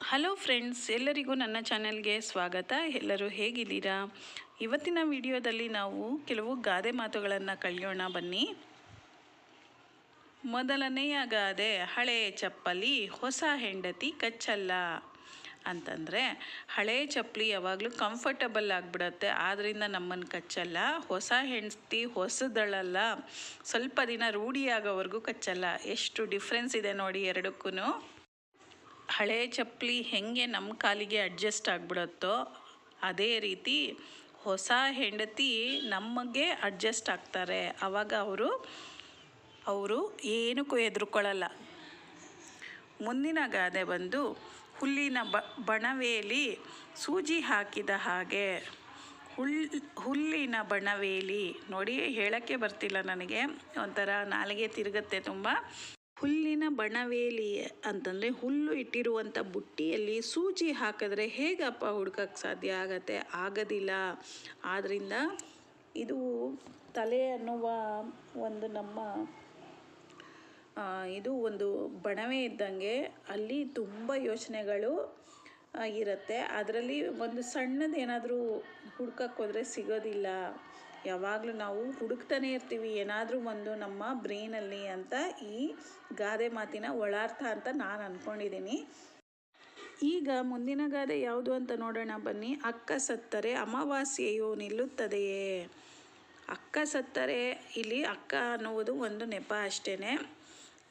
Hello friends, ಎಲ್ಲರಿಗೂ ನನ್ನ ಚಾನೆಲ್ಗೆ ಸ್ವಾಗತ. ಎಲ್ಲರೂ ಹೇಗಿದ್ದೀರಾ? ಇವತ್ತಿನ ವಿಡಿಯೋದಲ್ಲಿ ನಾವು ಕೆಲವು ಗಾದೆ ಮಾತುಗಳನ್ನು ಕಲಿಯೋಣ ಬನ್ನಿ. ಮೊದಲನೆಯ ಗಾದೆ, ಹಳೆ ಚಪ್ಪಲಿ, ಹೊಸ ಹೆಂಡತಿ, ಕಚ್ಚಲ್ಲ. ಅಂತಂದರೆ, ಹಳೆ ಚಪ್ಪಲಿ ಯಾವಾಗಲೂ ಕಂಫರ್ಟಬಲ್ ಆಗಿಬಿಡತ್ತೆ. ಆದ್ದರಿಂದ ನಮ್ಮನ್ನು ಕಚ್ಚಲ್ಲ. ಹೊಸ ಹೆಂಡತಿ, ಹೊಸದಳಲ್ಲ. ಸ್ವಲ್ಪ ದಿನ ರೂಢಿಯಾಗೋವರೆಗೂ ಕಚ್ಚಲ್ಲ. ಎಷ್ಟು ಡಿಫ್ರೆನ್ಸ್ ಇದೆ ನೋಡಿ ಎರಡಕ್ಕೂ ಹಳೆ ಚಪ್ಪಲಿ ಹೆಂಗೆ ನಮ್ಮ ಕಾಲಿಗೆ ಅಡ್ಜಸ್ಟ್ ಆಗಿಬಿಡುತ್ತೋ ಅದೇ ರೀತಿ ಹೊಸ ಹೆಂಡತಿ ನಮಗೆ ಅಡ್ಜಸ್ಟ್ ಆಗ್ತಾರೆ. ಆವಾಗ ಅವರು ಅವರು ಏನಕ್ಕೂ ಹೆದರ್ಕೊಳ್ಳಲ್ಲ. ಮುಂದಿನ ಗಾದೆ ಬಂದು ಹುಲ್ಲಿನ ಬ, ಬಣವೇಲಿ ಸೂಜಿ ಹಾಕಿದ ಹಾಗೆ ಹುಲ್, ಹುಲ್ಲಿನ ಬಣವೇಲಿ. ನೋಡಿ ಹೇಳೋಕ್ಕೆ ಬರ್ತಿಲ್ಲ ನನಗೆ. ಒಂಥರ ನಾಲಿಗೆ ತಿರುಗುತ್ತೆ ತುಂಬ. ಹುಲ್ಲಿನ ಬಣವೇಲಿ ಅಂತಂದರೆ ಹುಲ್ಲು ಇಟ್ಟಿರುವಂಥ ಬುಟ್ಟಿಯಲ್ಲಿ ಸೂಜಿ ಹಾಕಿದ್ರೆ ಹೇಗಪ್ಪ ಹುಡ್ಕಕ್ಕೆ ಸಾಧ್ಯ ಆಗತ್ತೆ? ಆಗೋದಿಲ್ಲ. ಆದ್ದರಿಂದ ಇದು ತಲೆ ಅನ್ನುವ ಒಂದು ನಮ್ಮ ಇದು ಒಂದು ಬಣವೆ ಇದ್ದಂಗೆ ಅಲ್ಲಿ ತುಂಬ ಯೋಚನೆಗಳು ಇರುತ್ತೆ. ಅದರಲ್ಲಿ ಒಂದು ಸಣ್ಣದೇನಾದರೂ ಹುಡ್ಕಕ್ಕೆ ಹೋದರೆ ಸಿಗೋದಿಲ್ಲ. ಯಾವಾಗಲೂ ನಾವು ಹುಡುಕ್ತಾನೆ ಇರ್ತೀವಿ. ಏನಾದರೂ ಒಂದು ನಮ್ಮ ಬ್ರೈನಲ್ಲಿ ಅಂತ ಈ ಗಾದೆ ಮಾತಿನ ಒಳಾರ್ಥ ಅಂತ ನಾನು ಅಂದ್ಕೊಂಡಿದ್ದೀನಿ ಈಗ ಮುಂದಿನ ಗಾದೆ ಯಾವುದು ಅಂತ ನೋಡೋಣ. ಬನ್ನಿ. ಅಕ್ಕ ಸತ್ತರೆ ಅಮಾವಾಸ್ಯೆಯು ನಿಲ್ಲುತ್ತದೆಯೇ? ಅಕ್ಕ ಸತ್ತರೆ ಇಲ್ಲಿ ಅಕ್ಕ ಅನ್ನುವುದು ಒಂದು ನೆಪ ಅಷ್ಟೇ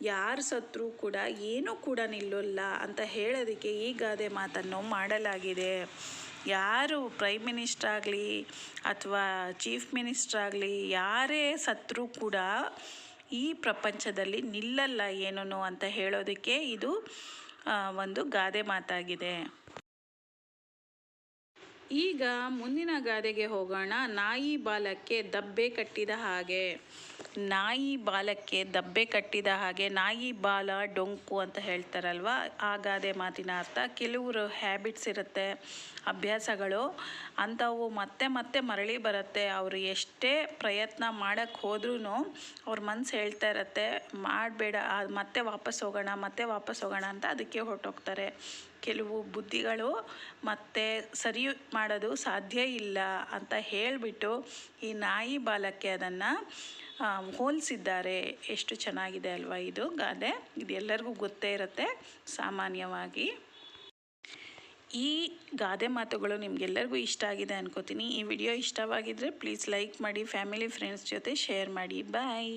ಯಾರು ಸತ್ರೂ ಕೂಡ ಏನೂ ಕೂಡ ನಿಲ್ಲಲ್ಲ ಅಂತ ಹೇಳೋದಕ್ಕೆ ಈ ಗಾದೆ ಮಾತನ್ನು ಮಾಡಲಾಗಿದೆ. ಯಾರು ಪ್ರೈಮ್ ಮಿನಿಸ್ಟರ್ ಆಗಲಿ ಅಥವಾ ಚೀಫ್ ಮಿನಿಸ್ಟರ್ ಆಗಲಿ ಯಾರೇ ಸತ್ರೂ ಕೂಡ ಈ ಪ್ರಪಂಚದಲ್ಲಿ ನಿಲ್ಲಲ್ಲ ಏನೂ ಅಂತ ಹೇಳೋದಕ್ಕೆ ಇದು ಒಂದು ಗಾದೆ ಮಾತಾಗಿದೆ. ಈಗ ಮುಂದಿನ ಗಾದೆಗೆ ಹೋಗೋಣ. ನಾಯಿ ಬಾಲಕ್ಕೆ ದಬ್ಬೆ ಕಟ್ಟಿದ ಹಾಗೆ. ನಾಯಿ ಬಾಲಕ್ಕೆ ದಬ್ಬೆ ಕಟ್ಟಿದ ಹಾಗೆ ನಾಯಿ ಬಾಲ ಡೊಂಕು ಅಂತ ಹೇಳ್ತಾರಲ್ವ? ಆ ಮಾತಿನ ಅರ್ಥ. ಕೆಲವರು ಹ್ಯಾಬಿಟ್ಸ್ ಇರುತ್ತೆ, ಅಭ್ಯಾಸಗಳು, ಅಂಥವು ಮತ್ತೆ ಮತ್ತೆ ಮರಳಿ ಬರುತ್ತೆ. ಅವರು ಎಷ್ಟೇ ಪ್ರಯತ್ನ ಮಾಡೋಕ್ಕೆ ಹೋದ್ರೂ ಅವ್ರ ಮನಸ್ಸು ಹೇಳ್ತಾ ಇರತ್ತೆ, ಮಾಡಬೇಡ ಮತ್ತೆ ವಾಪಸ್ ಹೋಗೋಣ, ಮತ್ತೆ ವಾಪಸ್ ಹೋಗೋಣ ಅಂತ ಅದಕ್ಕೆ ಹೊರಟೋಗ್ತಾರೆ. ಕೆಲವು ಬುದ್ಧಿಗಳು ಮತ್ತೆ ಸರಿ ಮಾಡೋದು ಸಾಧ್ಯ ಇಲ್ಲ ಅಂತ ಹೇಳಿಬಿಟ್ಟು ಈ ನಾಯಿ ಬಾಲಕ್ಕೆ ಅದನ್ನು ಹೋಲಿಸಿದ್ದಾರೆ. ಎಷ್ಟು ಚೆನ್ನಾಗಿದೆ ಅಲ್ವಾ ಇದು ಗಾದೆ? ಇದು ಎಲ್ಲರಿಗೂ ಗೊತ್ತೇ ಇರುತ್ತೆ ಸಾಮಾನ್ಯವಾಗಿ. ಈ ಗಾದೆ ಮಾತುಗಳು ನಿಮಗೆಲ್ಲರಿಗೂ ಇಷ್ಟ ಆಗಿದೆ ಅನ್ಕೋತೀನಿ. ಈ ವಿಡಿಯೋ ಇಷ್ಟವಾಗಿದ್ದರೆ ಪ್ಲೀಸ್ ಲೈಕ್ ಮಾಡಿ, ಫ್ಯಾಮಿಲಿ, ಫ್ರೆಂಡ್ಸ್ ಜೊತೆ ಶೇರ್ ಮಾಡಿ. ಬಾಯ್.